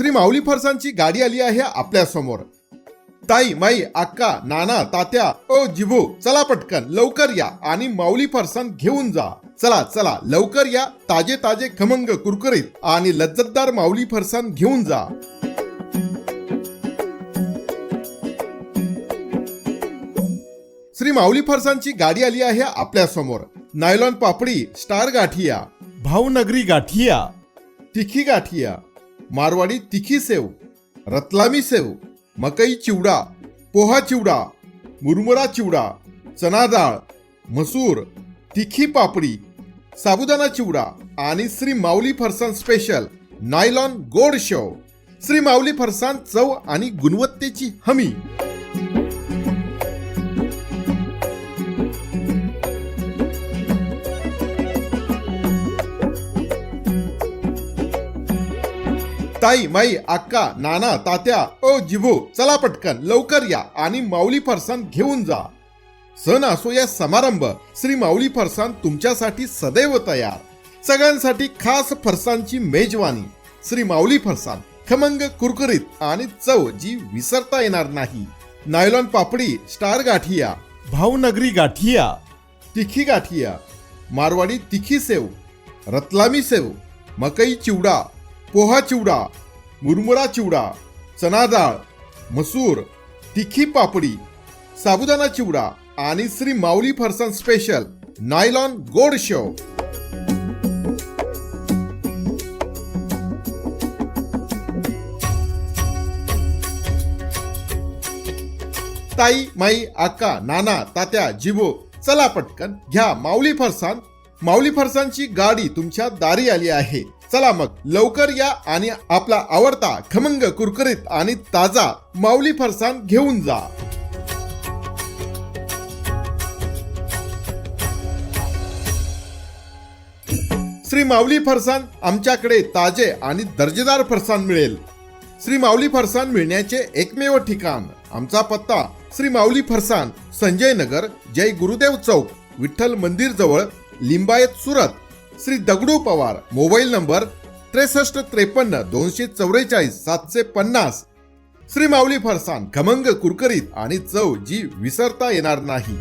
माऊली फरसांची गाडी आली आहे आपल्यासमोर. ताई माई अक्का नाना तात्या ओ जिभू चला पटकन लवकर या आणि माऊली फरसाण घेऊन जा. चला चला लवकर या ताजे ताजे खमंग कुरकुरीत आणि लज्जतदार माऊली फरसाण घेऊन जा. श्री माऊली फरसांची गाडी आली आहे आपल्यासमोर. Nylon papdi star gathiya. Bhavnagari gathiya. तिखी गाठिया. मारवाडी तिखी सेव रतलामी सेव मकई चिवडा पोहा चिवडा मुरमुरा चिवडा चना डाळ मसूर तिखी पापडी साबुदाणा चिवडा आणि श्री माऊली फरसान स्पेशल नायलॉन गोड शो श्री माऊली फरसान चव आणि गुणवत्तेची हमी. ताई माई अक्का नाना तात्या ओ जिभू चला पटकन लवकर या आणि माऊली फरसाण घेऊन जा. सण असो या समारंभ श्री माऊली फरसाण तुमच्यासाठी सदैव तयार. सगळ्यांसाठी खास फरसाणची मेजवानी श्री माऊली फरसान खमंग कुरकुरीत आणि चव जी विसरता येणार नाही. नायलॉन पापडी स्टार गाठिया भावनगरी गाठिया तिखी गाठिया मारवाडी तिखी सेव रतलामी सेव मकई चिवडा पोहा चिवडा मुरमुरा चिवडा चना डाळ मसूर तिखी पापडी साबुदाणा चिवडा आणि श्री माऊली फरसाण स्पेशल नायलॉन गोड शो ताई माई आका नाना तात्या जिबो चला पटकन घ्या माऊली फरसान माऊली फरसानची गाडी तुमच्या दारी आली आहे. चला मग लवकर या आणि आपला आवडता खमंग कुरकुरीत आणि ताजा माऊली फरसाण घेऊन जा. श्री माऊली फरसाण आमच्याकडे ताजे आणि दर्जेदार फरसाण मिळेल. श्री माऊली फरसाण मिळण्याचे एकमेव ठिकाण आमचा पत्ता श्री माऊली फरसाण संजय नगर जय गुरुदेव चौक विठ्ठल मंदिर जवळ लिंबायत सुरत. श्री दगडू पवार. मोबाईल नंबर त्रेसष्ट त्रेपन्न दोनशे चौवेचाळीस सातशे पन्नास. श्री माऊली फरसान खमंग कुरकुरीत आणि चव जी विसरता येणार नाही.